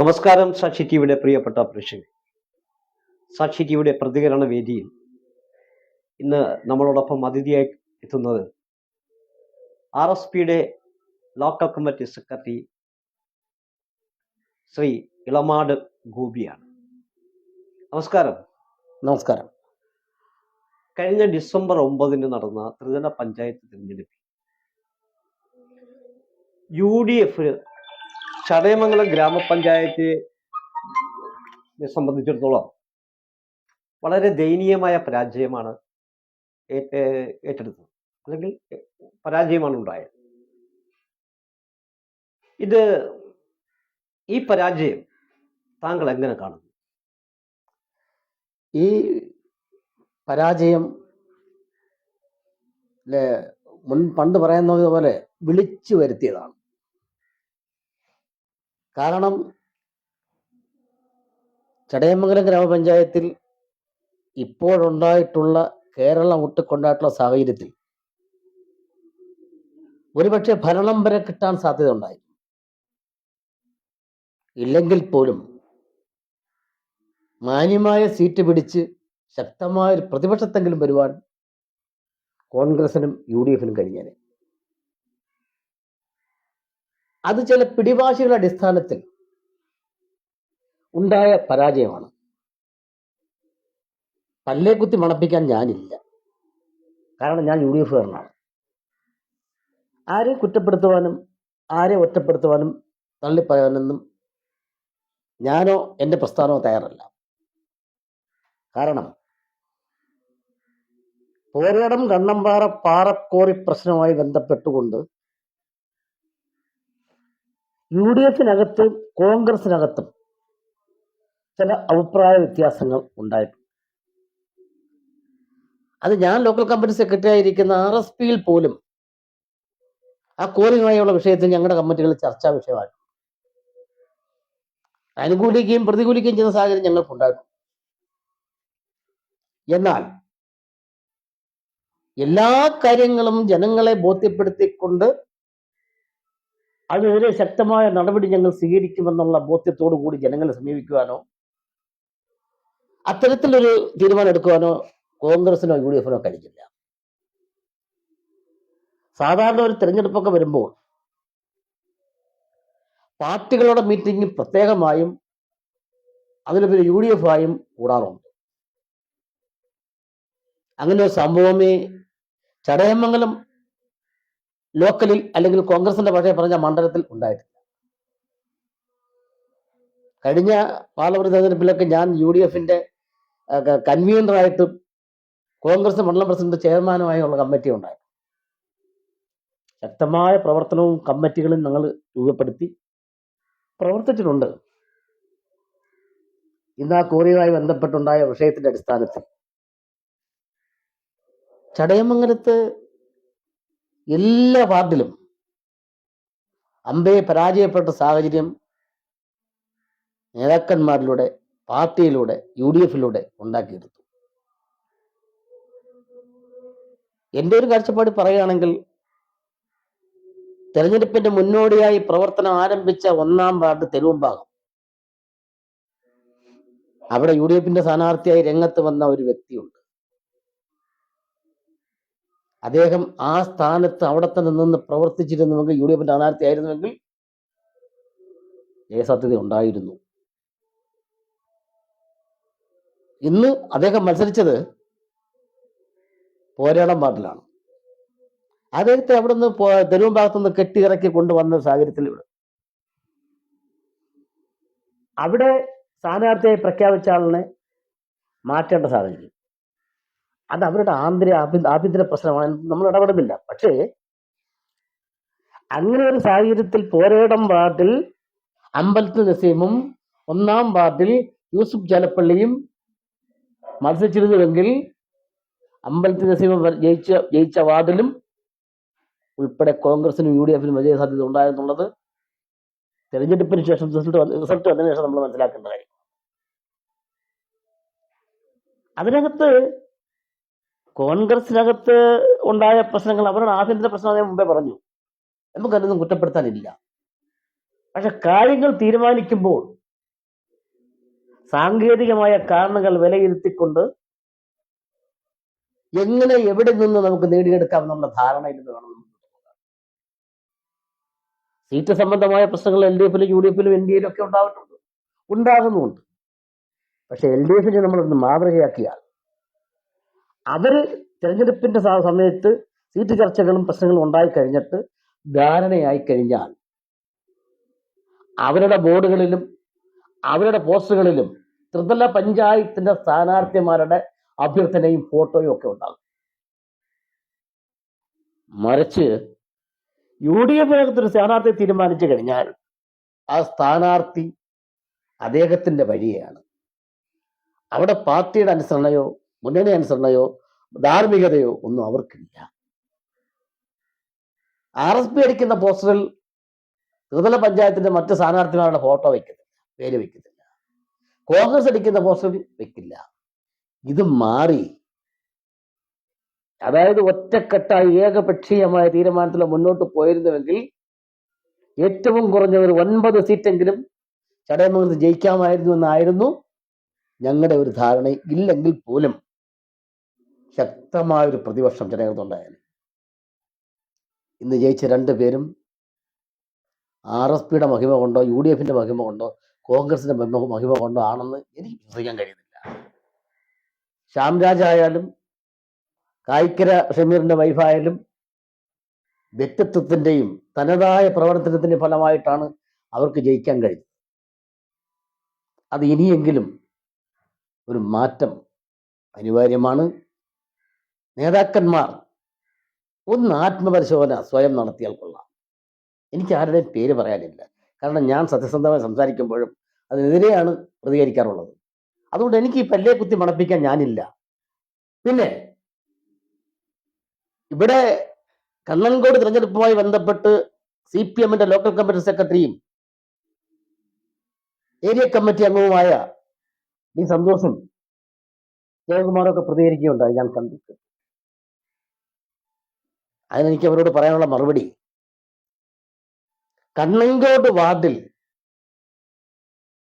നമസ്കാരം സാക്ഷി ടിവിയുടെ പ്രിയപ്പെട്ട പ്രേക്ഷകർ സാക്ഷി ടിവിയുടെ പ്രതികരണ വേദിയിൽ ഇന്ന് നമ്മളോടൊപ്പം അതിഥിയായി എത്തുന്നത് ആർ എസ് പിയുടെ local committee secretary Shri Elamad ഗോപിയാണ്. നമസ്കാരം. നമസ്കാരം. കഴിഞ്ഞ ഡിസംബർ ഒമ്പതിന് നടന്ന ത്രിതല പഞ്ചായത്ത് തിരഞ്ഞെടുപ്പിൽ യു ഡി എഫ് ചടയമംഗലം ഗ്രാമപഞ്ചായത്ത് സംബന്ധിച്ചിടത്തോളം വളരെ ദയനീയമായ പരാജയമാണ് ഏറ്റ് ഏറ്റെടുത്തത്. അല്ലെങ്കിൽ പരാജയമാണ് ഉണ്ടായത്. ഇത് ഈ പരാജയം താങ്കൾ എങ്ങനെ കാണുന്നു? ഈ പരാജയം മുൻ പണ്ട് പറയുന്നത് പോലെ വിളിച്ചു വരുത്തിയതാണ്. കാരണം ചടയമംഗലം ഗ്രാമപഞ്ചായത്തിൽ ഇപ്പോഴുണ്ടായിട്ടുള്ള കേരളം ഒട്ടിക്കൊണ്ടായിട്ടുള്ള സാഹചര്യത്തിൽ ഒരുപക്ഷെ ഭരണം വരെ കിട്ടാൻ സാധ്യത ഉണ്ടായി ഇല്ലെങ്കിൽ പോലും മാന്യമായ സീറ്റ് പിടിച്ച് ശക്തമായ ഒരു പ്രതിപക്ഷത്തെങ്കിലും വരുവാൻ കോൺഗ്രസിനും യു ഡി എഫിനും കഴിഞ്ഞേനെ. അത് ചില പിടിവാശികളുടെ അടിസ്ഥാനത്തിൽ ഉണ്ടായ പരാജയമാണ്. പല്ലേ കുത്തി മണപ്പിക്കാൻ ഞാനില്ല. കാരണം ഞാൻ യു ഡി എഫുകാരനാണ് കുറ്റപ്പെടുത്തുവാനും ആരെ ഒറ്റപ്പെടുത്തുവാനും തള്ളിപ്പറയാനൊന്നും ഞാനോ എന്റെ പ്രസ്ഥാനമോ തയ്യാറല്ല. കാരണം പോരാടം കണ്ണമ്പാറ പാറക്കോറി പ്രശ്നവുമായി ബന്ധപ്പെട്ടുകൊണ്ട് യു ഡി എഫിനകത്തും കോൺഗ്രസിനകത്തും ചില അഭിപ്രായ വ്യത്യാസങ്ങൾ ഉണ്ടായിട്ടുണ്ട്. അത് ഞാൻ ലോക്കൽ കമ്പനി സെക്രട്ടറി ആയിരിക്കുന്ന ആർ എസ് പിയിൽ പോലും ആ കോറിയുമായുള്ള വിഷയത്തിൽ ഞങ്ങളുടെ കമ്മിറ്റികൾ ചർച്ചാ വിഷയമായിരുന്നു അനുകൂലിക്കുകയും പ്രതികൂലിക്കുകയും ചെയ്യുന്ന സാഹചര്യം ഞങ്ങൾക്കുണ്ടായിരുന്നു എന്നാൽ എല്ലാ കാര്യങ്ങളും ജനങ്ങളെ ബോധ്യപ്പെടുത്തിക്കൊണ്ട് അതിനെതിരെ ശക്തമായ നടപടി ഞങ്ങൾ സ്വീകരിക്കുമെന്നുള്ള ബോധ്യത്തോടു കൂടി ജനങ്ങളെ സമീപിക്കുവാനോ അത്തരത്തിലൊരു തീരുമാനം എടുക്കുവാനോ കോൺഗ്രസിനോ യു ഡി എഫിനോ കഴിഞ്ഞില്ല. സാധാരണ ഒരു തെരഞ്ഞെടുപ്പൊക്കെ വരുമ്പോൾ പാർട്ടികളുടെ മീറ്റിംഗ് പ്രത്യേകമായും അതിന് പിന്നെ യു ഡി എഫ് ആയും കൂടാറുണ്ട്. അങ്ങനെ ഒരു സംഭവമേ ചടയമംഗലം ലോക്കലിൽ അല്ലെങ്കിൽ കോൺഗ്രസിന്റെ ഭാഷയെ പറഞ്ഞ മണ്ഡലത്തിൽ ഉണ്ടായിട്ടില്ല. കഴിഞ്ഞ പാർലമെന്റ് തെരഞ്ഞെടുപ്പിലൊക്കെ ഞാൻ യു ഡി എഫിന്റെ കൺവീനറായിട്ടും കോൺഗ്രസ് മണ്ഡലം പ്രസിഡന്റ് ചെയർമാനുമായുള്ള കമ്മിറ്റി ഉണ്ടായി. ശക്തമായ പ്രവർത്തനവും കമ്മിറ്റികളും ഞങ്ങൾ രൂപപ്പെടുത്തി പ്രവർത്തിച്ചിട്ടുണ്ട്. ഇന്ന് ആ കോറിയുമായി ബന്ധപ്പെട്ടുണ്ടായ വിഷയത്തിന്റെ അടിസ്ഥാനത്തിൽ. ചടയമംഗലത്ത് എല്ലാ വാർഡിലും അമ്പയെ പരാജയപ്പെട്ട സാഹചര്യം നേതാക്കന്മാരിലൂടെ പാർട്ടിയിലൂടെ യു ഡി എഫിലൂടെ ഉണ്ടാക്കിയെടുത്തു. എന്റെ ഒരു കാഴ്ചപ്പാട് പറയുകയാണെങ്കിൽ തെരഞ്ഞെടുപ്പിന്റെ മുന്നോടിയായി പ്രവർത്തനം ആരംഭിച്ച ഒന്നാം വാർഡ് തെരുവമ്പാകം. അവിടെ യു ഡി എഫിന്റെ സ്ഥാനാർത്ഥിയായി രംഗത്ത് വന്ന ഒരു വ്യക്തിയുണ്ട്. അദ്ദേഹം ആ സ്ഥാനത്ത് അവിടെ തന്നെ നിന്ന് പ്രവർത്തിച്ചിരുന്നുവെങ്കിൽ യു ഡി എഫിന്റെ സ്ഥാനാർത്ഥി ആയിരുന്നുവെങ്കിൽ ജയസാധ്യത ഉണ്ടായിരുന്നു. ഇന്ന് അദ്ദേഹം മത്സരിച്ചത് പോരാടം വാർഡിലാണ്. അദ്ദേഹത്തെ അവിടെ നിന്ന് തെരുവും ഭാഗത്തു നിന്ന് കെട്ടിയിറക്കി കൊണ്ടുവന്ന സാഹചര്യത്തിൽ ഇവിടെ. അവിടെ സ്ഥാനാർത്ഥിയായി പ്രഖ്യാപിച്ച ആളിനെ മാറ്റേണ്ട സാഹചര്യം. അത് അവരുടെ ആന്തരിക ആഭ്യന്തര പ്രശ്നമാണ്. നമ്മൾ ഇടപെടുന്നില്ല. പക്ഷേ അങ്ങനെ ഒരു സാഹചര്യത്തിൽ പോരേടം വാർഡിൽ അമ്പലത്തിൽ നസീമും ഒന്നാം വാർഡിൽ യൂസുഫ് ജലപ്പള്ളിയും മത്സരിച്ചിരുന്നുവെങ്കിൽ അമ്പലത്തിൽ നസീമ ജയിച്ച ജയിച്ച വാർഡിലും ഉൾപ്പെടെ കോൺഗ്രസിനും യു ഡി എഫിനും വിജയ സാധ്യത ഉണ്ടായിരുന്നുള്ളത് തെരഞ്ഞെടുപ്പിന് ശേഷം റിസൾട്ട് റിസൾട്ട് വന്നതിന് ശേഷം നമ്മൾ മനസ്സിലാക്കേണ്ട കാര്യം. അതിനകത്ത് കോൺഗ്രസിനകത്ത് ഉണ്ടായ പ്രശ്നങ്ങൾ അവരുടെ ആഭ്യന്തര പ്രശ്നം ഞാൻ മുമ്പേ പറഞ്ഞു. നമുക്കതൊന്നും കുറ്റപ്പെടുത്താനില്ല. പക്ഷെ കാര്യങ്ങൾ തീരുമാനിക്കുമ്പോൾ സാങ്കേതികമായ കാരണങ്ങൾ വിലയിരുത്തിക്കൊണ്ട് എങ്ങനെ എവിടെ നിന്ന് നമുക്ക് നേടിയെടുക്കാം എന്നുള്ള ധാരണയിൽ വേണം സീറ്റ് സംബന്ധമായ പ്രശ്നങ്ങൾ എൽ ഡി എഫിലും യു ഡി എഫിലും എൻ ഡി എയിലും ഒക്കെ ഉണ്ടാകുന്നുണ്ട് പക്ഷെ എൽ ഡി എഫിനെ നമ്മളൊന്ന് മാതൃകയാക്കിയാൽ അവർ തെരഞ്ഞെടുപ്പിന്റെ സ- സമയത്ത് സീറ്റ് ചർച്ചകളും പ്രശ്നങ്ങളും ഉണ്ടായി കഴിഞ്ഞിട്ട് ധാരണയായി കഴിഞ്ഞാൽ അവരുടെ ബോർഡുകളിലും അവരുടെ പോസ്റ്ററുകളിലും ത്രിതല പഞ്ചായത്തിന്റെ സ്ഥാനാർത്ഥിമാരുടെ അഭ്യർത്ഥനയും ഫോട്ടോയും ഒക്കെ ഉണ്ടാകും. മറിച്ച് യു ഡി എഫിനകത്തൊരു സ്ഥാനാർത്ഥി തീരുമാനിച്ചു കഴിഞ്ഞാൽ ആ സ്ഥാനാർത്ഥി അദ്ദേഹത്തിന്റെ വഴിയാണ്. അവിടെ പാർട്ടിയുടെ അനുസരണയോ മുന്നണി അനുസരണയോ ധാർമ്മികതയോ ഒന്നും അവർക്കില്ല. ആർ എസ് പി അടിക്കുന്ന പോസ്റ്ററിൽ ത്രിതല പഞ്ചായത്തിന്റെ മറ്റ് സ്ഥാനാർത്ഥിമാരുടെ ഫോട്ടോ വെക്കുന്നില്ല പേര് വെക്കുന്നില്ല കോൺഗ്രസ് അടിക്കുന്ന പോസ്റ്ററിൽ വെക്കില്ല. ഇത് മാറി. അതായത് ഒറ്റക്കെട്ടായി ഏകപക്ഷീയമായ തീരുമാനത്തിൽ മുന്നോട്ട് പോയിരുന്നുവെങ്കിൽ ഏറ്റവും കുറഞ്ഞ ഒരു ഒൻപത് സീറ്റെങ്കിലും ചടയമംഗലത്ത് ജയിക്കാമായിരുന്നു എന്നായിരുന്നു ഞങ്ങളുടെ ഒരു ധാരണ. ഇല്ലെങ്കിൽ പോലും ശക്തമായ ഒരു പ്രതിപക്ഷം ജനങ്ങൾക്കുണ്ടായാലും ഇന്ന് ജയിച്ച രണ്ടു പേരും ആർ എസ് പിയുടെ മഹിമ കൊണ്ടോ യു ഡി എഫിന്റെ മഹിമ കൊണ്ടോ കോൺഗ്രസിന്റെ മഹിമ കൊണ്ടോ ആണെന്ന് എനിക്ക് വിശ്വസിക്കാൻ കഴിയുന്നില്ല. ശ്യാംരാജ് ആയാലും കായിക്കര ഷമീറിന്റെ വൈഫായാലും വ്യക്തിത്വത്തിന്റെയും തനതായ പ്രവർത്തനത്തിന്റെ ഫലമായിട്ടാണ് അവർക്ക് ജയിക്കാൻ കഴിഞ്ഞത്. അത് ഇനിയെങ്കിലും ഒരു മാറ്റം അനിവാര്യമാണ്. നേതാക്കന്മാർ ഒന്ന് ആത്മപരിശോധന സ്വയം നടത്തിയാൽ കൊള്ളാം. എനിക്ക് ആരുടെയും പേര് പറയാനില്ല. കാരണം ഞാൻ സത്യസന്ധമായി സംസാരിക്കുമ്പോഴും അതിനെതിരെയാണ് പ്രതികരിക്കാറുള്ളത്. അതുകൊണ്ട് എനിക്ക് ഈ പല്ലേ കുത്തി മണപ്പിക്കാൻ ഞാനില്ല. പിന്നെ ഇവിടെ കണ്ണൻകോട് തിരഞ്ഞെടുപ്പുമായി ബന്ധപ്പെട്ട് സി പി എമ്മിന്റെ ലോക്കൽ കമ്മിറ്റി സെക്രട്ടറിയും ഏരിയ കമ്മിറ്റി അംഗവുമായ ഈ സന്തോഷം ജയകുമാറൊക്കെ പ്രതികരിക്കുകയുണ്ടായി. ഞാൻ കണ്ടു അതിനെനിക്ക് അവരോട് പറയാനുള്ള മറുപടി. കണ്ണങ്കോട് വാർഡിൽ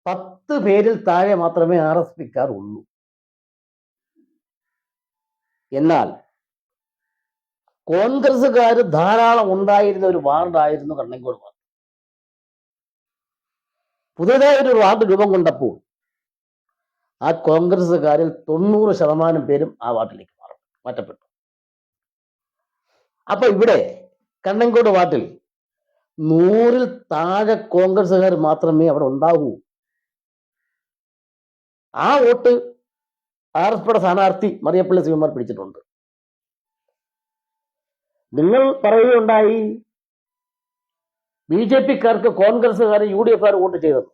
പത്ത് പേരിൽ താഴെ മാത്രമേ ആർ എസ് പിക്കാർ ഉള്ളൂ എന്നാൽ കോൺഗ്രസ്സുകാർ ധാരാളം ഉണ്ടായിരുന്ന ഒരു വാർഡായിരുന്നു കണ്ണങ്കോട് വാർഡ് പുതിയതായ ഒരു വാർഡ് രൂപം കൊണ്ടപ്പോൾ ആ കോൺഗ്രസ്സുകാരിൽ തൊണ്ണൂറ് ശതമാനം പേരും ആ വാർഡിലേക്ക് മാറും മാറ്റപ്പെട്ടു. അപ്പൊ ഇവിടെ കണ്ണങ്കോട് വാർഡിൽ നൂറിൽ താഴെ കോൺഗ്രസുകാർ മാത്രമേ അവിടെ ഉണ്ടാകൂ ആ വോട്ട് ആർ എസ് പിയുടെ സ്ഥാനാർത്ഥി മറിയപ്പള്ളി ശിവകുമാർ പിടിച്ചിട്ടുണ്ട്. നിങ്ങൾ പറയുകയുണ്ടായി ബി ജെ പിക്കാർക്ക് കോൺഗ്രസ്സുകാർ യു ഡി എഫുകാർ വോട്ട് ചെയ്തത്.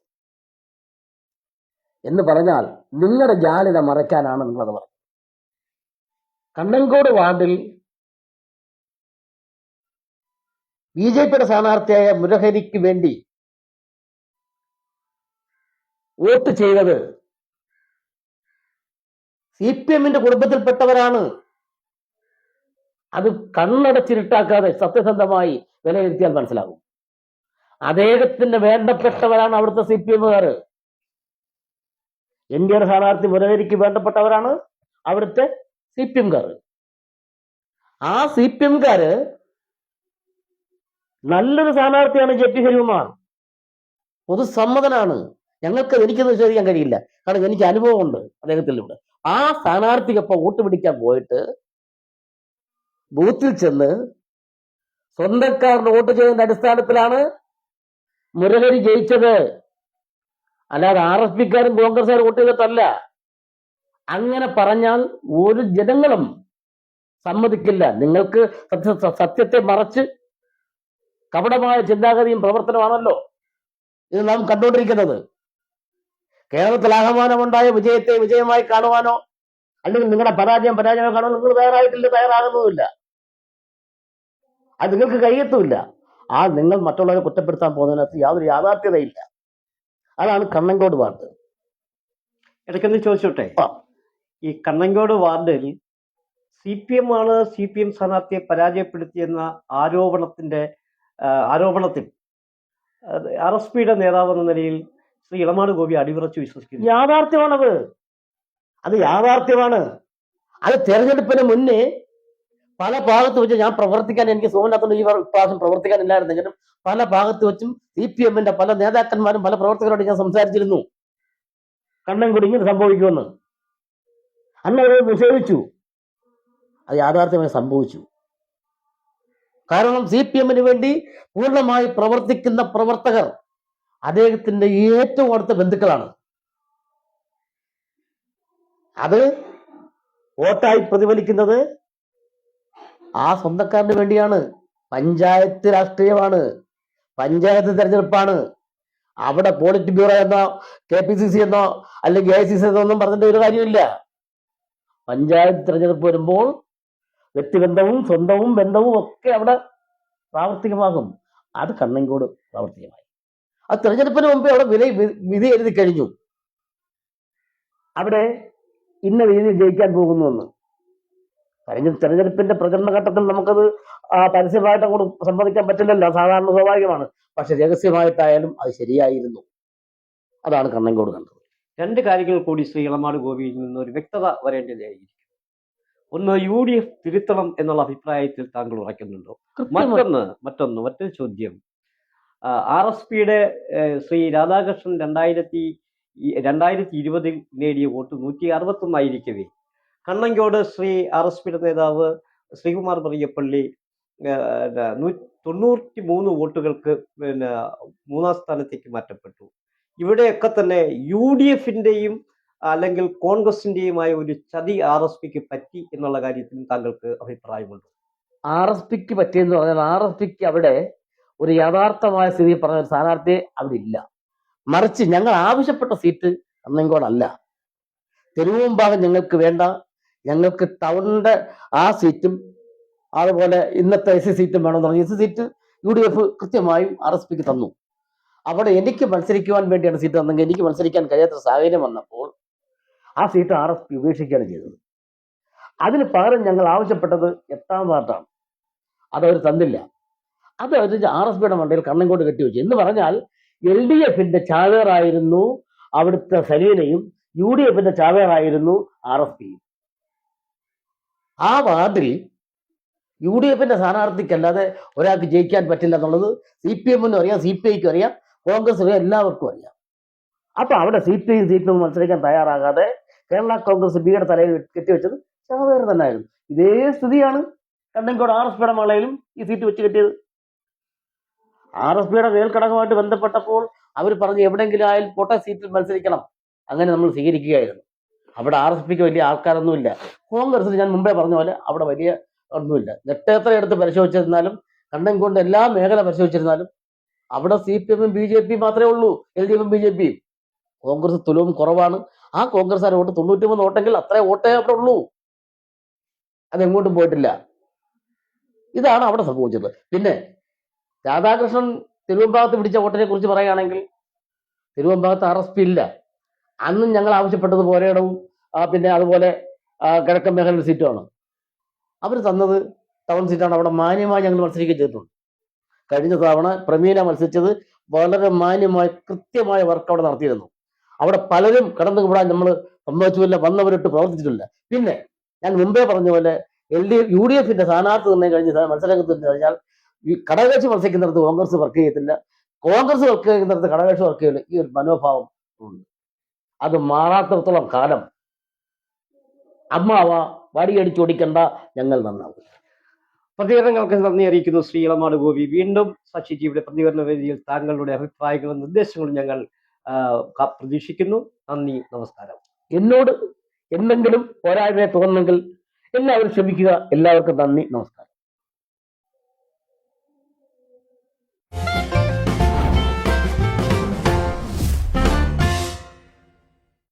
എന്ന് പറഞ്ഞാൽ നിങ്ങളുടെ ജാലിത മറയ്ക്കാനാണ് നിങ്ങളത് പറഞ്ഞത്. കണ്ണങ്കോട് വാർഡിൽ ബി ജെ പിയുടെ സ്ഥാനാർത്ഥിയായ മുരഹരിക്ക് വേണ്ടി വോട്ട് ചെയ്തത് സി പി എമ്മിന്റെ കുടുംബത്തിൽപ്പെട്ടവരാണ്. അത് കണ്ണടച്ചിരുട്ടാക്കാതെ സത്യസന്ധമായി വിലയിരുത്തിയാൽ മനസ്സിലാകും. അദ്ദേഹത്തിന് വേണ്ടപ്പെട്ടവരാണ് അവിടുത്തെ സി പി എമ്മുകാർ എൻ ഡി എ സ്ഥാനാർത്ഥി മുരഹരിക്ക് വേണ്ടപ്പെട്ടവരാണ് അവിടുത്തെ സി പി എംകാർ ആ സി പി എംകാര് നല്ലൊരു സ്ഥാനാർത്ഥിയാണ് ജെ പി ഹരികുമാർ. പൊതുസമ്മതനാണ്. ഞങ്ങൾക്ക് എനിക്കത് ചോദിക്കാൻ കഴിയില്ല. കാരണം എനിക്ക് അനുഭവമുണ്ട് അദ്ദേഹത്തിലൂടെ ആ സ്ഥാനാർത്ഥിക്കൊപ്പം വോട്ട് പിടിക്കാൻ പോയിട്ട് ബൂത്തിൽ ചെന്ന് സ്വന്തക്കാരുടെ വോട്ട് ചെയ്തതിന്റെ അടിസ്ഥാനത്തിലാണ് മുരഹരി ജയിച്ചത്. അല്ലാതെ ആർ എസ് പിക്കാരും കോൺഗ്രസ്സുകാരും വോട്ട് ചെയ്തിട്ടല്ല. അങ്ങനെ പറഞ്ഞാൽ ഒരു ജനങ്ങളും സമ്മതിക്കില്ല. നിങ്ങൾക്ക് സത്യ സത്യത്തെ മറച്ച് കപടമായ ചിന്താഗതിയും പ്രവർത്തനമാണല്ലോ ഇത് നാം കണ്ടുകൊണ്ടിരിക്കുന്നത്. കേരളത്തിൽ ആഹ്വാനമുണ്ടായ വിജയത്തെ വിജയമായി കാണുവാനോ അല്ലെങ്കിൽ നിങ്ങളുടെ പരാജയം പരാജയം കാണുവാനോ നിങ്ങൾ തയ്യാറായിട്ടില്ല തയ്യാറാകുന്നുമില്ല. അത് നിങ്ങൾക്ക് കഴിയത്തുമില്ല. ആ നിങ്ങൾ മറ്റുള്ളവരെ കുറ്റപ്പെടുത്താൻ പോകുന്നതിനകത്ത് യാതൊരു യാഥാർത്ഥ്യതയില്ല. അതാണ് കണ്ണങ്കോട് വാർഡ്. ഇടയ്ക്കൊന്ന് ചോദിച്ചോട്ടെ. ഈ കണ്ണങ്കോട് വാർഡിൽ സി പി എം ആണ് സി പി എം സ്ഥാനാർത്ഥിയെ പരാജയപ്പെടുത്തിയെന്ന ആരോപണത്തിന്റെ ആരോപണത്തിൽ. ആർ എസ് പിയുടെ നേതാവ് എന്ന നിലയിൽ ശ്രീ ഇളമാട് ഗോപി അടിവിറച്ചു വിശ്വസിക്കുന്നു. യാഥാർത്ഥ്യമാണത്. അത് യാഥാർത്ഥ്യമാണ്. അത് തെരഞ്ഞെടുപ്പിന് മുന്നേ പല ഭാഗത്ത് വെച്ച് ഞാൻ പ്രവർത്തിക്കാൻ എനിക്ക് സോമനാഥന്റെ ഈ പ്രാവശ്യം പ്രവർത്തിക്കാനില്ലായിരുന്നെങ്കിലും പല ഭാഗത്ത് വെച്ചും സി പി എമ്മിന്റെ പല നേതാക്കന്മാരും പല പ്രവർത്തകരോട് ഞാൻ സംസാരിച്ചിരുന്നു. കണ്ണൻ കുടുങ്ങി സംഭവിക്കുമെന്ന്. അന്ന് അവർ നിഷേധിച്ചു. അത് യാഥാർത്ഥ്യമായി സംഭവിച്ചു. കാരണം സി പി എമ്മിന് വേണ്ടി പൂർണമായി പ്രവർത്തിക്കുന്ന പ്രവർത്തകർ അദ്ദേഹത്തിന്റെ ഏറ്റവും അടുത്ത ബന്ധുക്കളാണ്. അത് വോട്ടായി പ്രതിഫലിക്കുന്നത് ആ സ്വന്തക്കാരന് വേണ്ടിയാണ്. പഞ്ചായത്ത് രാഷ്ട്രീയമാണ്. പഞ്ചായത്ത് തെരഞ്ഞെടുപ്പാണ്. അവിടെ പോളിറ്റ് ബ്യൂറോ എന്നോ കെ പി സി സി എന്നോ അല്ലെങ്കിൽ എ സി സി എന്നോ ഒന്നും പറഞ്ഞിട്ട് ഒരു കാര്യമില്ല പഞ്ചായത്ത് തെരഞ്ഞെടുപ്പ് വരുമ്പോൾ വ്യക്തിബന്ധവും സ്വന്തവും ബന്ധവും ഒക്കെ അവിടെ പ്രാവർത്തികമാകും. അത് കണ്ണങ്കോട് പ്രാവർത്തികമായി. ആ തെരഞ്ഞെടുപ്പിന് മുമ്പേ അവിടെ വില വിധി എഴുതി കഴിഞ്ഞു. അവിടെ ഇന്ന രീതിയിൽ ജയിക്കാൻ പോകുന്നു എന്ന്. കഴിഞ്ഞ തെരഞ്ഞെടുപ്പിന്റെ പ്രചരണ ഘട്ടത്തിൽ നമുക്കത് പരസ്യമായിട്ട് അങ്ങോട്ട് സമ്മതിക്കാൻ പറ്റില്ലല്ലോ. സാധാരണ സ്വാഭാവികമാണ്. പക്ഷെ രഹസ്യമായിട്ടായാലും അത് ശരിയായിരുന്നു. അതാണ് കണ്ണങ്കോട് കണ്ടത്. രണ്ട് കാര്യങ്ങൾ കൂടി ശ്രീ ഇളമാട് ഗോപിയിൽ നിന്ന് ഒരു വ്യക്തത വരേണ്ടതായിരിക്കും. ഒന്ന് യു ഡി എഫ് തിരുത്തണം എന്നുള്ള അഭിപ്രായത്തിൽ താങ്കൾ ഉറയ്ക്കുന്നുണ്ടോ? മറ്റൊന്ന് മറ്റൊന്ന് മറ്റൊരു ചോദ്യം. ആർ എസ് പിയുടെ ശ്രീ രാധാകൃഷ്ണൻ രണ്ടായിരത്തി രണ്ടായിരത്തി ഇരുപതിൽ നേടിയ വോട്ട് നൂറ്റി അറുപത്തൊന്നായിരിക്കവേ കണ്ണങ്കോട് ശ്രീ ആർ എസ് പിയുടെ നേതാവ് ശ്രീകുമാർ പറയപ്പള്ളി തൊണ്ണൂറ്റി മൂന്ന് വോട്ടുകൾക്ക് പിന്നെ മൂന്നാം സ്ഥാനത്തേക്ക് മാറ്റപ്പെട്ടു. ഇവിടെയൊക്കെ തന്നെ യു ഡി എഫിന്റെയും അല്ലെങ്കിൽ കോൺഗ്രസിന്റെയുമായ ഒരു ചതി ആർ എസ് പിക്ക് പറ്റി എന്നുള്ള കാര്യത്തിൽ താങ്കൾക്ക് അഭിപ്രായമുണ്ട്. ആർ എസ് പിക്ക് പറ്റിയെന്ന് പറഞ്ഞാൽ ആർ എസ് പിക്ക് അവിടെ ഒരു യഥാർത്ഥമായ സ്ഥിതി പറഞ്ഞ ഒരു സ്ഥാനാർത്ഥിയെ അവിടെ ഇല്ല. മറിച്ച് ഞങ്ങൾ ആവശ്യപ്പെട്ട സീറ്റ് അന്നെങ്കോടല്ല തെരുവുംഭാഗം ഞങ്ങൾക്ക് വേണ്ട. ഞങ്ങൾക്ക് ടൗണിന്റെ ആ സീറ്റും അതുപോലെ ഇന്നത്തെ എസ് സി സീറ്റും വേണമെന്ന് പറഞ്ഞു S C seat U D F കൃത്യമായും ആർ എസ് പിക്ക് തന്നു. അവിടെ എനിക്ക് മത്സരിക്കുവാൻ വേണ്ടിയാണ് സീറ്റ് തന്നെങ്കിൽ എനിക്ക് മത്സരിക്കാൻ കഴിയാത്ത സാഹചര്യം വന്നപ്പോൾ ആ സീറ്റ് ആർ എസ് പി ഉപേക്ഷിക്കുകയാണ് ചെയ്തത്. അതിന് പകരം ഞങ്ങൾ ആവശ്യപ്പെട്ടത് എട്ടാം വാർഡാണ്. അതവർ തന്നില്ല. അത് അവർ ആർ എസ് പിയുടെ മണ്ടയിൽ കണ്ണങ്കോട്ട് കെട്ടിവെച്ചു എന്ന് പറഞ്ഞാൽ എൽ ഡി എഫിന്റെ ചാവേറായിരുന്നു അവിടുത്തെ സലീനയും യു ഡി എഫിന്റെ ചാവേറായിരുന്നു ആർ എസ് പിയും ആ വാർഡിൽ യു ഡി എഫിന്റെ സ്ഥാനാർത്ഥിക്കല്ലാതെ ഒരാൾക്ക് ജയിക്കാൻ പറ്റില്ല എന്നുള്ളത് സി പി എമ്മിനും അറിയാം സി പി ഐക്കും അറിയാം കോൺഗ്രസ് അറിയാം എല്ലാവർക്കും അറിയാം. അപ്പൊ അവിടെ സി പി ഐ സീറ്റിനും മത്സരിക്കാൻ തയ്യാറാകാതെ കേരള കോൺഗ്രസ് ബിയുടെ തലയിൽ കെട്ടിവെച്ചത് ചാവേർ തന്നെയായിരുന്നു ഇതേ സ്ഥിതിയാണ് കണ്ടൻകോട് ആർ എസ് പിയുടെ മളയിലും ഈ സീറ്റ് വെച്ച് കെട്ടിയത്. ആർ എസ് പിയുടെ വേൽക്കടകമായിട്ട് ബന്ധപ്പെട്ടപ്പോൾ അവർ പറഞ്ഞു എവിടെയെങ്കിലും ആയാലും പൊട്ട സീറ്റിൽ മത്സരിക്കണം. അങ്ങനെ നമ്മൾ സ്വീകരിക്കുകയായിരുന്നു. അവിടെ ആർ എസ് പിക്ക് വലിയ ആൾക്കാരൊന്നുമില്ല. കോൺഗ്രസിൽ ഞാൻ മുമ്പേ പറഞ്ഞ പോലെ അവിടെ വലിയ ഒന്നുമില്ല. നെട്ടേത്ര എടുത്ത് പരിശോധിച്ചിരുന്നാലും കണ്ടൻകോണ്ട് എല്ലാ മേഖല പരിശോധിച്ചിരുന്നാലും അവിടെ സി പി എമ്മും ബി ജെ പി മാത്രമേ ഉള്ളൂ എൽ ഡി എഫും ബി ജെ പിയും. കോൺഗ്രസ് തുലവും കുറവാണ്. ആ കോൺഗ്രസ് വോട്ട് തൊണ്ണൂറ്റി മൂന്ന് വോട്ടെങ്കിൽ അത്രേ വോട്ടേ അവിടെ ഉള്ളൂ അതെങ്ങോട്ടും പോയിട്ടില്ല. ഇതാണ് അവിടെ സംഭവിച്ചത്. പിന്നെ രാധാകൃഷ്ണൻ തിരുവമ്പാകത്ത് പിടിച്ച വോട്ടിനെ കുറിച്ച് പറയുകയാണെങ്കിൽ തിരുവമ്പാകത്ത് ആർ എസ് പി ഇല്ല. അന്നും ഞങ്ങൾ ആവശ്യപ്പെട്ടത് പോലെയിടവും പിന്നെ അതുപോലെ കിഴക്കൻ മേഖലയുടെ സീറ്റുമാണ്. അവർ തന്നത് ടൗൺ സീറ്റാണ്. അവിടെ മാന്യമായി ഞങ്ങൾ മത്സരിക്കുകയും ചെയ്തിട്ടുണ്ട്. കഴിഞ്ഞ തവണ പ്രമീല മത്സരിച്ചത് വളരെ മാന്യമായി കൃത്യമായ വർക്ക് അവിടെ നടത്തിയിരുന്നു. അവിടെ പലരും കടന്നു കൂടാൻ നമ്മൾ സമ്മതിച്ചുമില്ല വന്നവരിട്ട് പ്രവർത്തിച്ചിട്ടില്ല. പിന്നെ ഞാൻ മുമ്പേ പറഞ്ഞ പോലെ എൽ ഡി യു ഡി എഫിന്റെ സ്ഥാനാർത്ഥി നിർണയം കഴിഞ്ഞ് മത്സരരംഗത്ത് കഴിഞ്ഞാൽ ഈ ഘടകകക്ഷി മത്സരിക്കുന്നിടത്ത് കോൺഗ്രസ് വർക്ക് ചെയ്യത്തില്ല. കോൺഗ്രസ് വർക്ക് ചെയ്യുന്നിടത്ത് ഘടകകക്ഷി വർക്ക് ചെയ്യില്ല ഈ ഒരു മനോഭാവം ഉണ്ട്. അത് മാറാത്തടത്തോളം കാലം അമ്മാവ വടിയടിച്ചോടിക്കണ്ട ഞങ്ങൾ നന്നാവും പ്രതികരണങ്ങൾക്ക് നന്ദി അറിയിക്കുന്നു. ശ്രീ ഇളമാട് ഗോപി. വീണ്ടും ടിവിയുടെ പ്രതികരണ വേദിയിൽ താങ്കളുടെ അഭിപ്രായങ്ങളും നിർദ്ദേശങ്ങളും ഞങ്ങൾ പ്രതീക്ഷിക്കുന്നു. നന്ദി നമസ്കാരം. എന്നോട് എന്തെങ്കിലും പോരായ്മയെ തോന്നുന്നെങ്കിൽ എല്ലാവരും ക്ഷമിക്കുക. എല്ലാവർക്കും നന്ദി നമസ്കാരം.